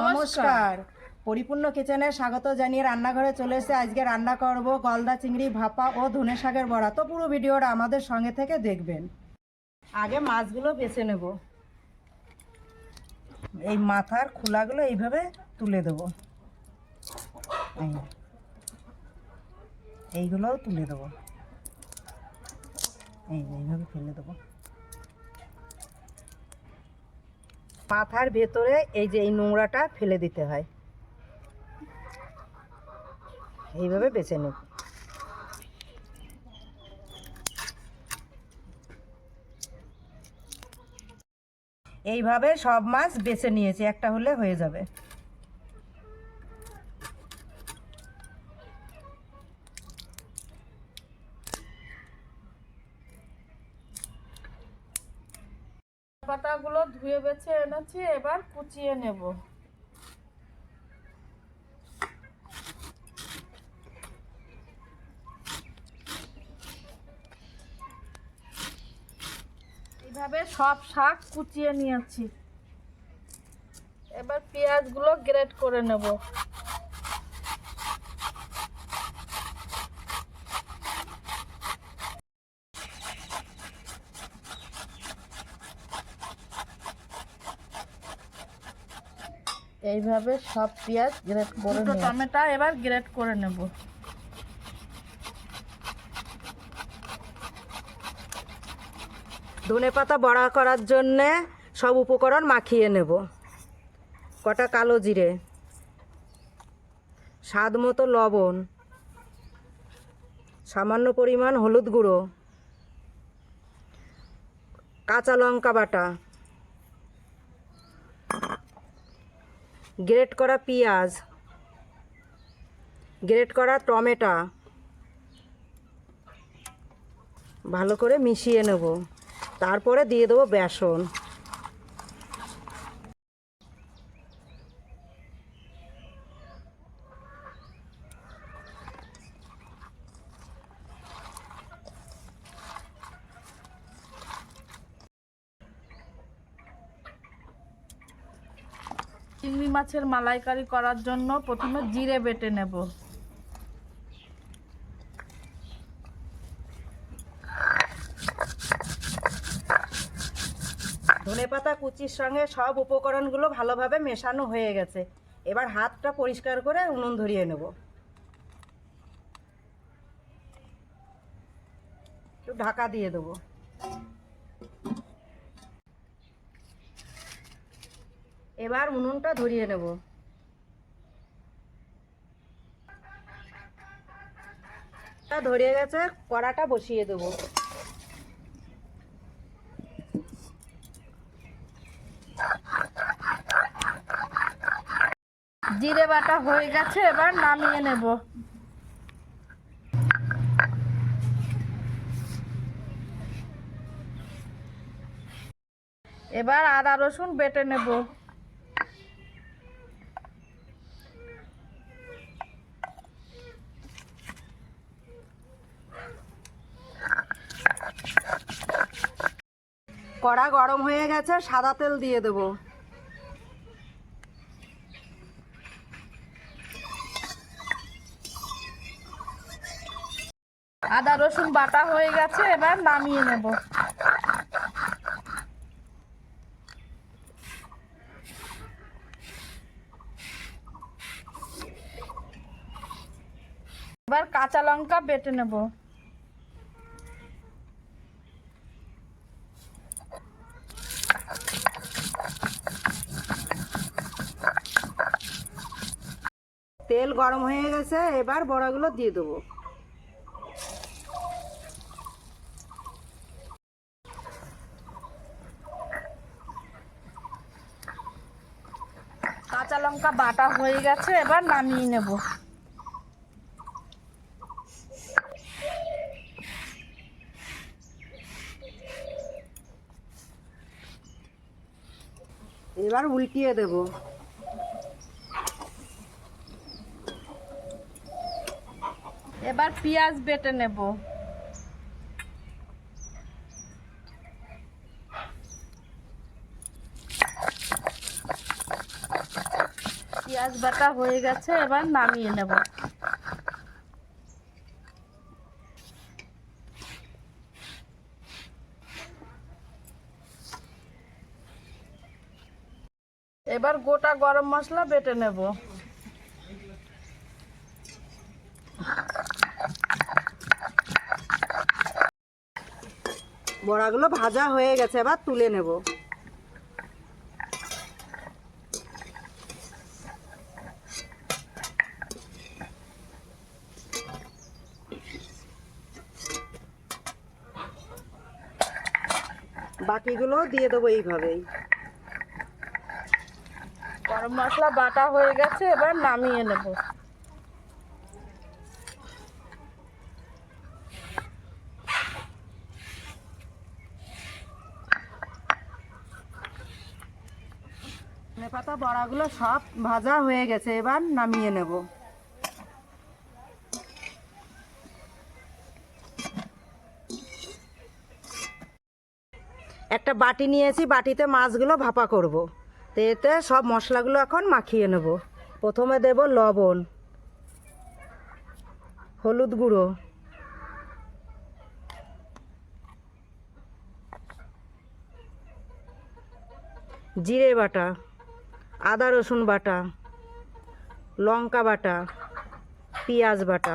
নমস্কার। পরিপূর্ণ কিচেনে স্বাগত জানিয়ে রান্নাঘরে চলে এসে আজকে রান্না করব গলদা চিংড়ি, ভাপা ও ধনে শাকের বড়া। তো পুরো ভিডিওটা আমাদের সঙ্গে থেকে দেখবেন। আগে মাছগুলো বেছে নেব। এই মাথার খোলাগুলো এইভাবে তুলে দেব। এই। এইগুলোও তুলে দেবো। এই এইভাবে ফেলে দেবো। মাথার ভেতরে এই যে এই নোংরাটা ফেলে দিতে হয়। এইভাবে বেছে নেব। এইভাবে সব মাছ বেছে নিয়েছি, একটা হলে হয়ে যাবে। পাতাগুলো ধুয়ে বেছে এনেছি, এবার কুচিয়ে নেব। এইভাবে সব শাক কুচিয়ে নিয়েছি। এবার পেঁয়াজগুলো গ্রেট করে নেব। এইভাবে সব পেঁয়াজ গ্রেট করে দুটো টমেটো এবার গ্রেট করে নেব। ধনে পাতা বড়া করার জন্যে সব উপকরণ মাখিয়ে নেব। কটা কালো জিরে স্বাদ মতো লবণ সামান্য পরিমাণ হলুদ গুঁড়ো কাঁচা লঙ্কা বাটা গ্রেট করা পেঁয়াজ গ্রেট করা টমেটো ভালো করে মিশিয়ে নেব। তারপরে দিয়ে দেবো বেসন। চিংড়ি মাছের মালাইকারি করার জন্য প্রথমে জিরে বেটে নেব। ধনে পাতা, কুচির সঙ্গে সব উপকরণগুলো ভালোভাবে মেশানো হয়ে গেছে। এবার হাতটা পরিষ্কার করে উনুন ধরিয়ে নেব। একটু ঢাকা দিয়ে দেবো। এবার উনুনটা ধরিয়ে নেব। ধরিয়ে গেছে, কড়াটা বসিয়ে দেবো। জিরে বাটা হয়ে গেছে, এবার নামিয়ে নেব। এবার আদা রসুন বেটে নেব। কড়া গরম হয়ে গেছে, সাদা তেল দিয়ে দেবো। আদা, রসুন বাটা হয়ে গেছে, এবার নামিয়ে নেব। এবার কাঁচা লঙ্কা বেটে নেব। তেল গরম হয়ে গেছে, এবার বড়াগুলো দিয়ে দেবো। কাঁচা লঙ্কা বাটা হয়ে গেছে, এবার নামিয়ে নেব। এবার উল্টিয়ে দেব। এবার পেঁয়াজ বেটে নেব। পেঁয়াজ বাটা হয়ে গেছে, এবার নামিয়ে নেব। এবার গোটা গরম মশলা বেটে নেব। বড়াগুলো ভাজা হয়ে গেছে, এবার তুলে নেব। বাকিগুলো দিয়ে দেবো এইভাবেই। গরম মশলা বাটা হয়ে গেছে, এবার নামিয়ে নেব। ধনে পাতা, বড়াগুলো সব ভাজা হয়ে গেছে, এবার নামিয়ে নেব। একটা বাটি নিয়েছি, বাটিতে মাছগুলো ভাপা করব। তো এতে সব মশলাগুলো এখন মাখিয়ে নেব। প্রথমে দেব লবণ, হলুদ গুঁড়ো। জিরে বাটা। আদা রসুন বাটা, লঙ্কা বাটা, পেঁয়াজ বাটা,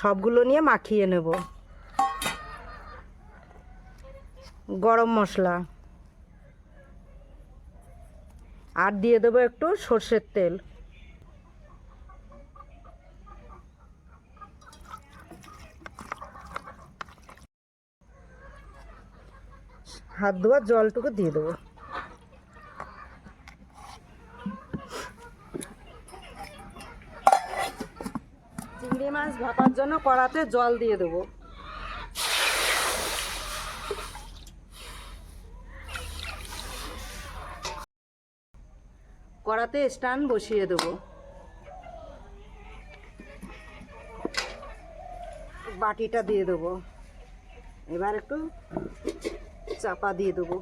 সবগুলো নিয়ে মাখিয়ে নেব। গরম মশলা। আর দিয়ে দেবো একটু সর্ষের তেল। হাত ধোয়ার জলটুকু দিয়ে দেবো। চিংড়ি মাছ ভাপার জন্য কড়াতে জল দিয়ে দেবো। কড়াতে স্ট্যান্ড বসিয়ে দেবো। বাটিটা দিয়ে দেবো। এবার একটু চাপা দিয়ে দেবো।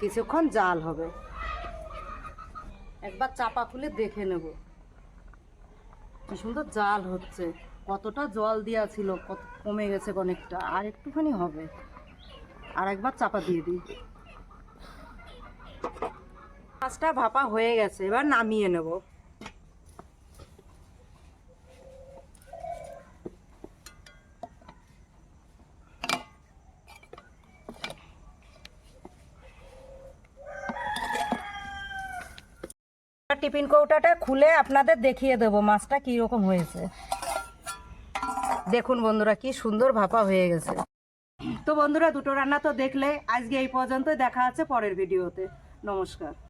কিছুক্ষণ জাল হবে। একবার চাপা খুলে দেখে নেব। কি সুন্দর জাল হচ্ছে। কতটা জল দেওয়া ছিল, কত কমে গেছে অনেকটা। আর একটুখানি হবে। আর একবার চাপা দিয়ে দিই। মাছটা ভাপা হয়ে গেছে, এবার নামিয়ে নেব। টিফিন কৌটাটা খুলে আপনাদের দেখিয়ে দেবো মাছটা কীরকম হয়েছে। দেখুন বন্ধুরা, কি সুন্দর ভাপা হয়ে গেছে। তো বন্ধুরা, দুটো রান্না তো দেখলে, আজকে এই পর্যন্ত দেখা আছে পরের ভিডিওতে। নমস্কার।